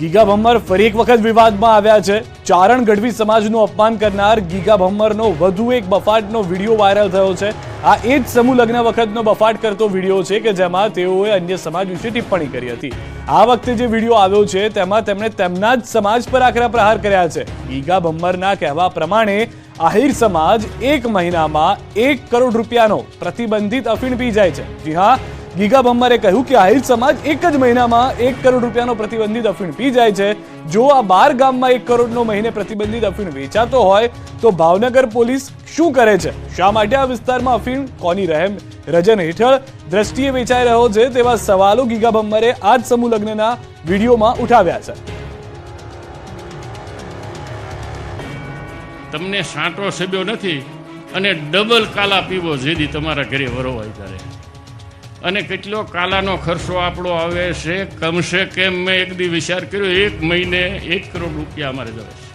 Giga ભમ્મર ફરી એક વખત વિવાદમાં આવ્યા છે. ચારણ ગઢવી સમાજનું અપમાન કરનાર ગીગા ભમ્મરનો વધુ એક બફાટનો વીડિયો વાયરલ થયો છે. આ એ જ સમૂહ લગ્ન વખતનો બફાટ કરતો વીડિયો છે કે જેમાં તેઓએ અન્ય સમાજ વિશે ટિપ્પણી કરી હતી. આ વખતે જે વીડિયો આવ્યો છે તેમાં તેમણે તેમના જ સમાજ પર આકરા પ્રહાર કર્યા છે. ગીગા ભમ્મરના કહેવા પ્રમાણે, આહિર સમાજ એક મહિનામાં એક કરોડ રૂપિયાનો પ્રતિબંધિત અફીણ પી જાય છે. જી હા ગીગા ભમ્મરે કહ્યું કે આહિર સમાજ એક જ મહિનામાં એક કરોડ રૂપિયાનો પ્રતિબંધિત અફીણ પી જાય છે. જો આ બાર ગામમાં એક કરોડનો મહિને પ્રતિબંધિત અફીણ વેચાતો હોય, તો ભાવનગર પોલીસ શું કરે છે? શા માટે આ વિસ્તારમાં અફીણ? કોની રહેમ? રજન હેઠળ દ્રષ્ટિએ વેચાઈ રહ્યો છે તેવા સવાલો ગીગા ભમ્મરે આ જ સમૂહ લગ્નના વિડીયોમાં ઉઠાવ્યા છે. તમને સાંટો સભ્યો નથી અને ડબલ કાલા પીવો જેથી તમારા ઘરે વરોવાય ત્યારે અને કેટલો કાલાનો ખર્ચો આપણો આવે છે? કમસે કેમ? મેં એક દી વિચાર કર્યો, એક મહિને એક કરોડ રૂપિયા અમારે જવે છે.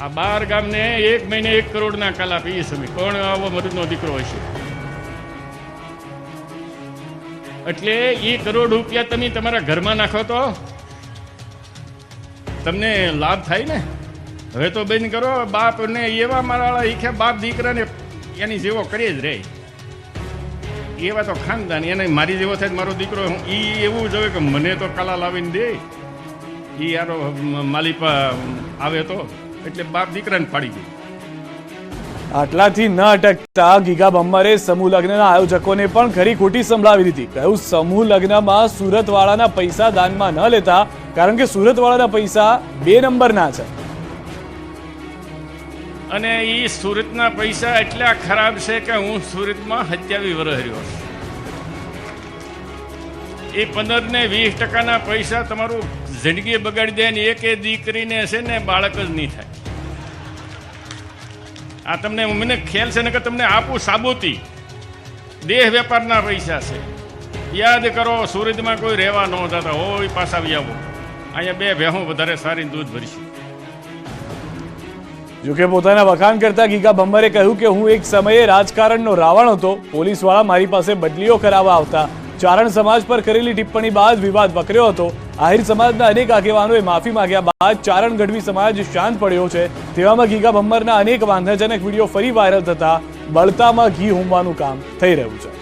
આ બાર ગામને એક મહિને એક કરોડના કાલા પીએ છે કોણ આવો મરુદનો દીકરો હશે એટલે એ કરોડ રૂપિયા તમે તમારા ઘરમાં નાખો તો? તમને લાભ થાય ને? હવે તો બેન કરો, બાપ ને એવા મારા ઈખે બાપ દીકરાને એની જેવો કરી જ રહે એવા તો ખાનદાન એને મારી જેવો થાય મારો દીકરો એ એવું જોવે કે મને તો કલા લાવીને દે. એ યારો માલિપા આવે તો, એટલે બાપ દીકરાને પાડી દે. આટલાથી ન અટકતા ગીગા બમ્મરે સમૂહ લગ્નના આયોજકોને પણ ખરી ખોટી સંભળાવી દીધી. કહ્યું, સમૂહ લગ્નમાં સુરતવાળાના પૈસા દાનમાં ન લેતા, કારણ કે સુરતવાળાના પૈસા બે નંબરના છે. અને એ સુરતના પૈસા એટલા ખરાબ છે કે હું સુરતમાં સત્યાવી વર્ષ રહ્યો. એ પંદર ને વીસ ટકાના પૈસા તમારું જિંદગી બગાડી દે ને એકે દીકરીને છે ને બાળક જ નહીં થાય. આ તમને મને ખ્યાલ છે ને કે તમને આપું સાબુતી. દેહ વેપારના પૈસા છે. યાદ કરો, સુરતમાં કોઈ રહેવા ન જતા હોય પાછા આવી આવો. અહીંયા બે ભેહું વધારે સારી દૂધ ભરીશું. જોકે પોતાના વખાણ કરતા ગીગા ભમ્મરે કહ્યું કે હું એક સમયે રાજકારણનો રાવણ હતો. પોલીસવાળા મારી પાસે બદલીઓ કરાવવા આવતા. ચારણ સમાજ પર કરેલી ટિપ્પણી બાદ વિવાદ વકર્યો હતો. આહિર સમાજના અનેક આગેવાનોએ માફી માંગ્યા બાદ ચારણ ગઢવી સમાજ શાંત પડ્યો છે. તેવામાં ગીગા ભમ્મરના અનેક વાંધાજનક વીડિયો ફરી વાયરલ થતા બળતામાં ઘી હોમવાનું કામ થઈ રહ્યું છે.